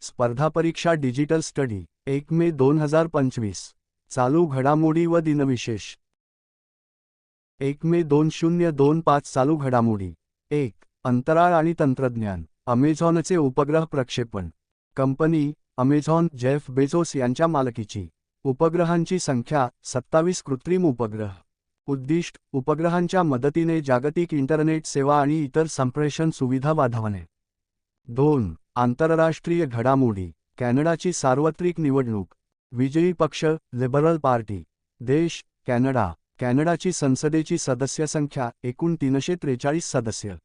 स्पर्धा परीक्षा digital study एक मे दोन हजार पंचवीस. चालू घडामोडी व दिनविशेष. एक मे दोन शून्य दोन पाच चालू घडामोडी. एक अंतराळ आणि तंत्रज्ञान अमेझॉनचे उपग्रह प्रक्षेपण. कंपनी अमेझॉन जेफ बेझोस यांच्या मालकीची. उपग्रहांची संख्या सत्तावीस कृत्रिम उपग्रह. उद्दिष्ट उपग्रहांच्या मदतीने जागतिक इंटरनेट सेवा आणि इतर संप्रेषण सुविधा वाढवणे. दोन आंतरराष्ट्रीय घडामोडी कॅनडाची सार्वत्रिक निवडणूक विजयी पक्ष लिबरल पार्टी देश कॅनडा कॅनडाची संसदेची सदस्य संख्या एकूण तीनशे त्रेचाळीस सदस्य.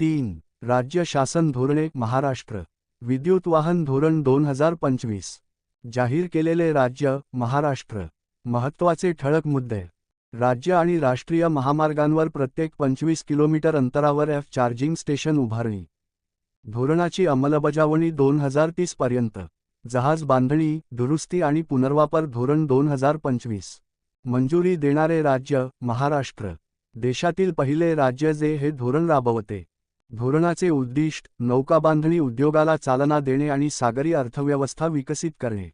तीन राज्य शासन धोरणे महाराष्ट्र विद्युत वाहन धोरण दोन हजार पंचवीस जाहीर केलेले राज्य महाराष्ट्र महत्त्वाचे ठळक मुद्दे. राज्य आणि राष्ट्रीय महामार्गांवर प्रत्येक पंचवीस किलोमीटर अंतरावर एफ चार्जिंग स्टेशन उभारणी. धोरणाची अंमलबजावणी दोन हजार तीस पर्यंत. जहाज बांधणी दुरुस्ती आणि पुनर्वापर धोरण दोन हजार पंचवीस. मंजुरी देणारे राज्य महाराष्ट्र. देशातील पहिले राज्य जे हे धोरण राबवते. धोरणाचे उद्दिष्ट नौकाबांधणी उद्योगाला चालना देणे आणि सागरी अर्थव्यवस्था विकसित करणे.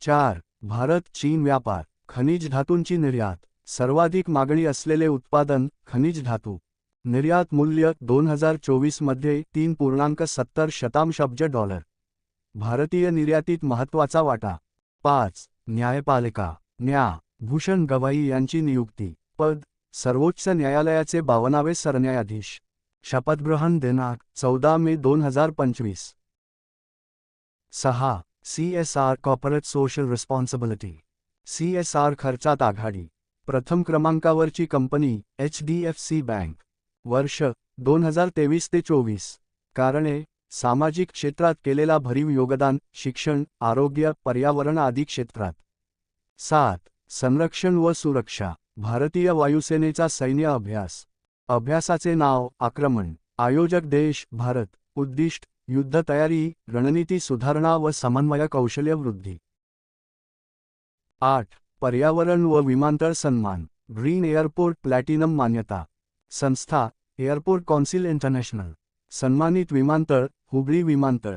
चार भारत चीन व्यापार. खनिज धातूंची निर्यात. सर्वाधिक मागणी असलेले उत्पादन खनिज धातू. निर्यात मूल्य दोन हजार चोवीसमध्ये तीन पूर्णांक सत्तर शतांश अब्ज डॉलर. भारतीय निर्यातीत महत्त्वाचा वाटा. पाच. न्यायपालिका. न्या. भूषण गवाई यांची नियुक्ती. पद. सर्वोच्च न्यायालयाचे बावनावे सरन्यायाधीश. शपथग्रहण दिनांक चौदा मे दोन हजार पंचवीस. सहा. C S R corporate social responsibility. C S R खर्चात आघाडी. प्रथम क्रमांकावरची company H D F C bank. वर्ष दोन हजार तेवीस ते चोवीस. कारणे सामाजिक क्षेत्रात केलेला भरीव योगदान शिक्षण आरोग्य पर्यावरण आदी क्षेत्रात. सात. संरक्षण व सुरक्षा. भारतीय वायुसेनेचा सैन्य अभ्यास. अभ्यासाचे नाव आक्रमण. आयोजक देश भारत. उद्दिष्ट युद्ध तयारी रणनीती सुधारणा व समन्वय कौशल्य वृद्धी. आठ पर्यावरण व विमानतळ सन्मान ग्रीन एअरपोर्ट प्लॅटिनम मान्यता संस्था एअरपोर्ट कौन्सिल इंटरनॅशनल सन्मानित विमानतळ हुबळी विमानतळ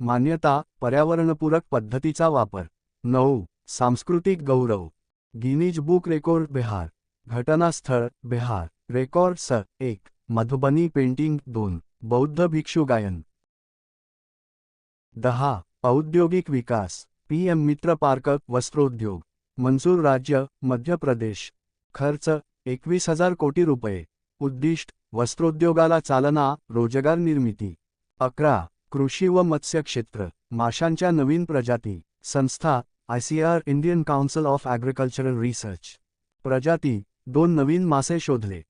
मान्यता पर्यावरणपूरक पद्धतीचा वापर नऊ सांस्कृतिक गौरव गिनीज बुक रेकॉर्ड बिहार घटनास्थळ बिहार रेकॉर्ड स एक मधुबनी पेंटिंग दोन बौद्ध भिक्षू गायन दहा औद्योगिक विकास पीएम मित्र पार्क वस्त्रोद्योग मंजूर राज्य मध्य प्रदेश. खर्च एकवीस हजार कोटी रुपये. उद्दिष्ट वस्त्रोद्योगाला चालना रोजगार निर्मिती. अकरा कृषी व मत्स्य क्षेत्र माशांच्या नवीन प्रजाती. संस्था ICR Indian Council of Agricultural Research. प्रजाती दोन नवीन मासे शोधले.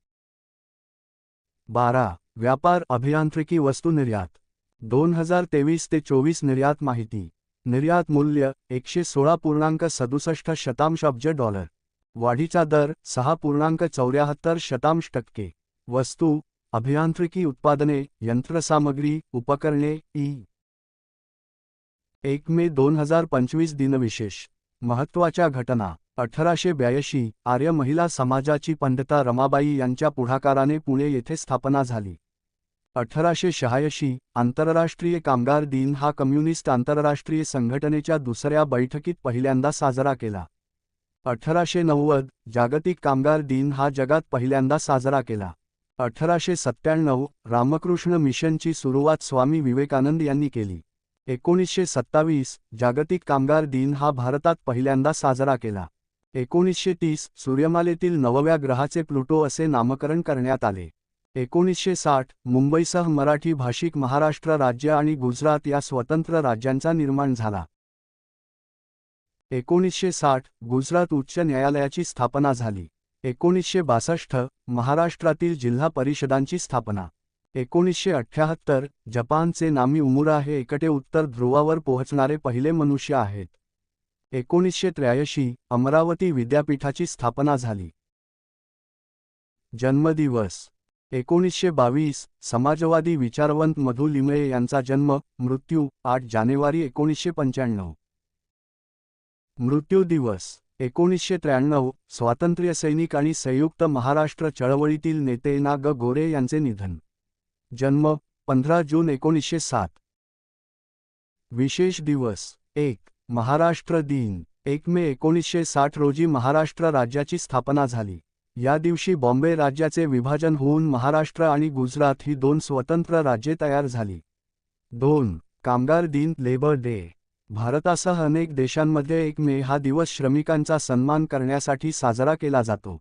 बारा व्यापार अभियांत्रिकी वस्तू निर्यात दोन हजार तेवीस ते चोवीस निर्यात माहिती. निर्यात मूल्य एकशे सोळा पूर्णांक सदुसष्ट शतांश अब्ज डॉलर. वाढीचा दर सहा पूर्णांक चौऱ्याहत्तर शतांश टक्के. वस्तू अभियांत्रिकी उत्पादने यंत्रसामग्री उपकरणे ई. एक मे दोन हजार पंचवीस दिनविशेष महत्त्वाच्या घटना. अठराशे ब्याऐंशी आर्य महिला समाजाची पंडिता रमाबाई यांच्या पुढाकाराने पुणे येथे स्थापना झाली. अठराशे शहाऐंशी आंतरराष्ट्रीय कामगार दिन हा कम्युनिस्ट आंतरराष्ट्रीय संघटनेच्या दुसऱ्या बैठकीत पहिल्यांदा साजरा केला. अठराशे नव्वद जागतिक कामगार दिन हा जगात पहिल्यांदा साजरा केला. अठराशे सत्त्याण्णव रामकृष्ण मिशनची सुरुवात स्वामी विवेकानंद यांनी केली. एकोणीसशे सत्तावीस जागतिक कामगार दिन हा भारतात पहिल्यांदा साजरा केला. एकोणीसशे तीस सूर्यमालेतील नवव्या ग्रहाचे प्लुटो असे नामकरण करण्यात आले. एकोणीसशे साठ मुंबईसह मराठी भाषिक महाराष्ट्र राज्य आणि गुजरात या स्वतंत्र राज्यांचा निर्माण झाला. एकोणीसशे साठ गुजरात उच्च न्यायालयाची स्थापना झाली. एकोणीसशे बासष्ट महाराष्ट्रातील जिल्हा परिषदांची स्थापना. एकोणीसशे अठ्ठ्याहत्तर जपानचे नामी उमुरा हे एकटे उत्तर ध्रुवावर पोहोचणारे पहिले मनुष्य आहेत. एकोणीसशे त्र्याऐंशी अमरावती विद्यापीठाची स्थापना झाली. जन्मदिवस. एकोणीसशे बावीस समाजवादी विचारवंत मधु लिमये यांचा जन्म मृत्यू आठ जानेवारी एकोणीसशे पंच्याण्णव. मृत्यू दिवस एकोणीसशे त्र्याण्णव स्वातंत्र्यसैनिक आणि संयुक्त महाराष्ट्र चळवळीतील नेते ना ग गोरे यांचे निधन. जन्म पंधरा जून एकोणीसशे सात. विशेष दिवस एक महाराष्ट्र दिन एक मे एकोणीसशे साठ रोजी महाराष्ट्र राज्याची स्थापना झाली. या दिवशी बॉम्बे राज्याचे विभाजन होऊन महाराष्ट्र आणि गुजरात ही दोन स्वतंत्र राज्ये तयार झाली. दोन कामगार दिन लेबर डे. भारतासह अनेक देशांमध्ये एक मे हा दिवस श्रमिकांचा सन्मान करण्यासाठी साजरा केला जातो.